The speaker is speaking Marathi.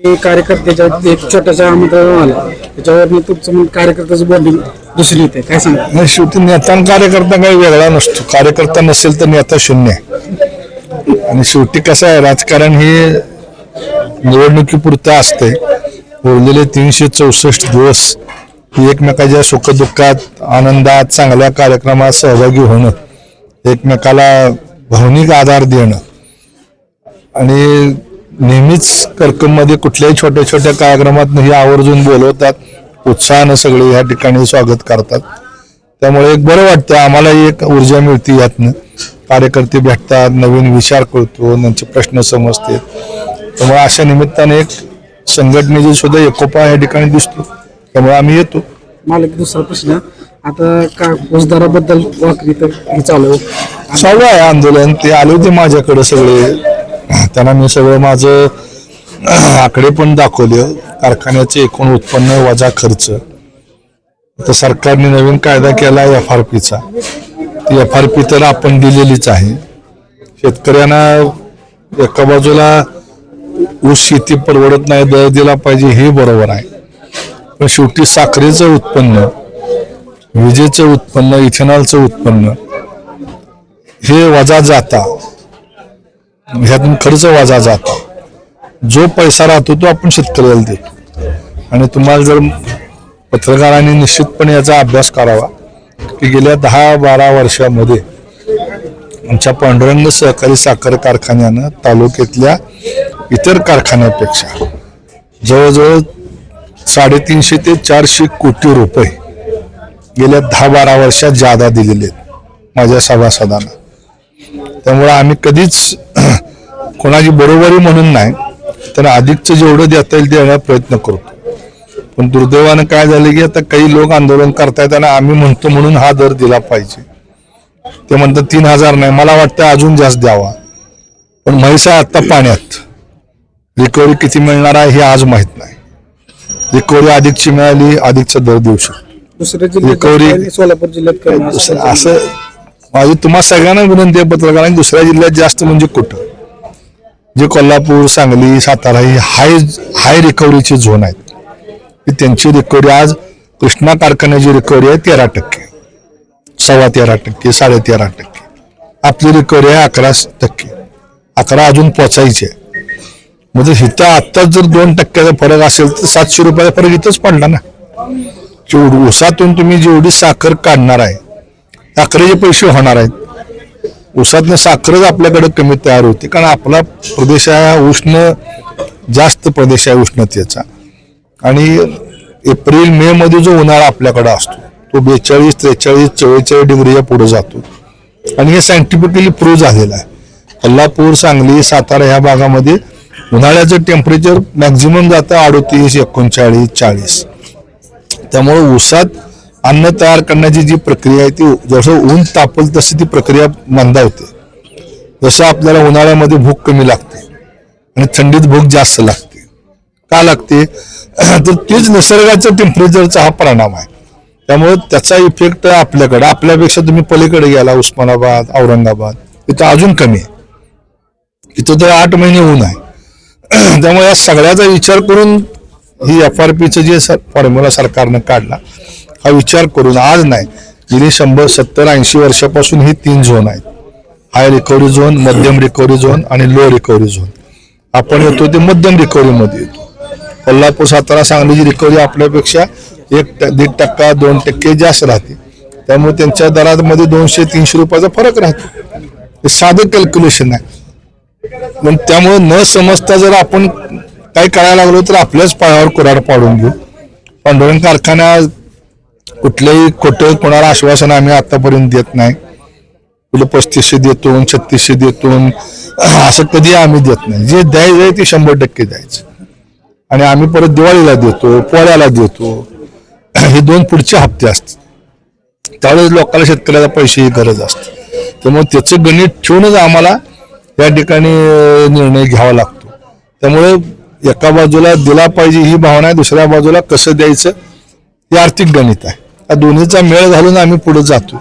मी कार्यकर्त्याच्या एक छोट्याशा आमंत्रण आला त्याच्यावर तुमचं मग कार्यकर्त्याचं बॉन्डिंग दुसरी येते. काय सांगा? नाही शेवटी नेता आणि कार्यकर्ता काही वेगळा नसतो. कार्यकर्ता नसेल तर नेता शून्य आहे. आणि शेवटी कसं आहे राजकारण हे निवडणुकीपुरतं असते उरलेले तीनशे चौसष्ट दिवस ही एकमेकाच्या सुखदुःखात आनंदात चांगल्या कार्यक्रमात सहभागी होणं एकमेकाला भावनिक आधार देणं. आणि नेहमीच कर्कममध्ये कुठल्याही छोट्या छोट्या कार्यक्रमात हे आवर्जून बोलवतात उत्साहानं सगळे या ठिकाणी स्वागत करतात. त्यामुळे एक बरं वाटतं आम्हालाही एक ऊर्जा मिळते यातनं. कार्यकर्ते भेटतात नवीन विचार कळतो त्यांचे प्रश्न समजते. त्यामुळे अशा निमित्ताने एक संघटनेची सुद्धा एकोपा या ठिकाणी दिसतो. त्यामुळे आम्ही येतो. मला एक दुसरा प्रश्न. आता का रोजगाराबद्दल वाकरी तर हे चालू. चालू आहे आंदोलन. ते आले होते माझ्याकडे सगळे. त्यांना मी सगळं माझं आकडे पण दाखवले. कारखान्याचे एकूण उत्पन्न वजा खर्च. तर सरकारने नवीन कायदा केला एफ आर पीचा ती एफ आर पी तर आपण दिलेलीच आहे. शेतकऱ्यांना एका बाजूला ऊस शेती परवडत नाही दर दिला पाहिजे हे बरोबर आहे. पण शेवटी साखरेचं उत्पन्न विजेचं उत्पन्न इथेनॉलचं उत्पन्न हे वजा जाता. ह्यातून खर्च वाजा जातो. जो पैसा राहतो तो आपण शेतकऱ्याला देतो. आणि तुम्हाला जर पत्रकारांनी निश्चितपणे याचा अभ्यास करावा की गेल्या दहा बारा वर्षामध्ये आमच्या पांडुरंग सहकारी साखर कारखान्यानं तालुक्यातल्या इतर कारखान्यापेक्षा जवळजवळ साडेतीनशे ते चारशे कोटी रुपये गेल्या दहा बारा वर्षात जादा दिलेले आहेत माझ्या सभासदांना. त्यामुळे आम्ही कधीच कोणाची बरोबरी म्हणून नाही तर अधिकचं जेवढं देता येईल देण्याचा प्रयत्न करतो. पण दुर्दैवानं काय झालं की आता काही लोक आंदोलन करतायत आणि आम्ही म्हणतो म्हणून हा दर दिला पाहिजे. ते म्हणतात तीन हजार नाही मला वाटतं अजून जास्त द्यावा. पण म्हैसा आता पाण्यात. रिकव्हरी किती मिळणार आहे हे आज माहीत नाही. रिकव्हरी अधिकची मिळाली अधिकचा दर देऊ शकतो. आणि सोलापूर जिल्ह्यात असं माझी तुम्हा सगळ्यांना विनंती आहे पत्रकारांनी दुसऱ्या जिल्ह्यात जास्त म्हणजे कुठं? जे कोल्हापूर सांगली सातारा ही हाय हाय रिकव्हरीची झोन आहेत. त्यांची रिकव्हरी आज कृष्णा कारखान्याची रिकव्हरी आहे तेरा टक्के. सव्वा तेरा टक्के साडे तेरा टक्के. आपली रिकव्हरी आहे अकरा टक्के. अकरा अजून पोचायची आहे. म्हणजे इथं आत्ताच जर दोन टक्क्याचा फरक असेल तर सातशे रुपयाचा फरक इथंच पडला ना. जेवढी ऊसातून तुम्ही जेवढी साखर काढणार आहे साखरेचे पैसे होणार आहेत. ऊसातनं साखरच आपल्याकडे कमी तयार होते कारण आपला प्रदेश हा उष्ण जास्त प्रदेश आहे उष्णतेचा. आणि एप्रिल मे मध्ये जो उन्हाळा आपल्याकडे असतो तो बेचाळीस त्रेचाळीस चव्वेचाळीस डिग्रीच्या पुढे जातो. आणि हे सायंटिफिकली प्रूव्ह झालेलं आहे. कोल्हापूर सांगली सातारा ह्या भागामध्ये उन्हाळ्याचं टेम्परेचर मॅक्झिमम जातं अडतीस एकोणचाळीस चाळीस. त्यामुळे ऊसात अन्न तयार करण्याची जी प्रक्रिया आहे ती जसं ऊन तापल तशी ती प्रक्रिया मंदावते जसं आपल्याला उन्हाळ्यामध्ये भूक कमी लागते आणि थंडीत भूक जास्त लागते. का लागते? तर तेच निसर्गाचं टेम्परेचरचा हा परिणाम आहे. त्यामुळे त्याचा इफेक्ट आपल्याकडे आपल्यापेक्षा तुम्ही पलीकडे गेला उस्मानाबाद औरंगाबाद इथं अजून कमी आहे. इथं तर आठ महिने ऊन आहे. त्यामुळे या सगळ्याचा विचार करून ही एफ आर पीचं जे फॉर्म्युला सरकारनं काढला हा विचार करून आज नाही. गेली शंभर सत्तर ऐंशी वर्षापासून ही तीन झोन आहेत. हाय रिकव्हरी झोन मध्यम रिकव्हरी झोन आणि लो रिकव्हरी झोन. आपण येतो ते मध्यम रिकव्हरीमध्ये येतो. कोल्हापूर सातारा सांगलीची रिकव्हरी आपल्यापेक्षा एक दीड टक्का दोन टक्के जास्त राहते. त्यामुळे त्यांच्या दरामध्ये दोनशे तीनशे रुपयाचा फरक राहतो. हे साधं कॅल्क्युलेशन आहे. पण त्यामुळे न समजता जर आपण काही करायला लागलो तर आपल्याच पायावर कुराड पाडून घेऊ. पांडुरंग कारखाना कुठलंही खोटं कोणाला आश्वासन आम्ही आतापर्यंत देत नाही. तुला पस्तीसशे देतो छत्तीसशे देतो असं कधी आम्ही देत नाही. जे द्यायचं आहे ते शंभर टक्के द्यायचं. आणि आम्ही परत दिवाळीला देतो पोळ्याला देतो. हे दोन पुढचे हप्ते असतात. त्यावेळेस लोकांना शेतकऱ्याला पैशाची गरज असते. त्यामुळे त्याचं गणित ठेवूनच आम्हाला या ठिकाणी निर्णय घ्यावा लागतो. त्यामुळे एका बाजूला दिला पाहिजे ही भावना आहे दुसऱ्या बाजूला कसं द्यायचं हे आर्थिक गणित आहे. या दोन्हीचा मेळ घालून आम्ही पुढे जातो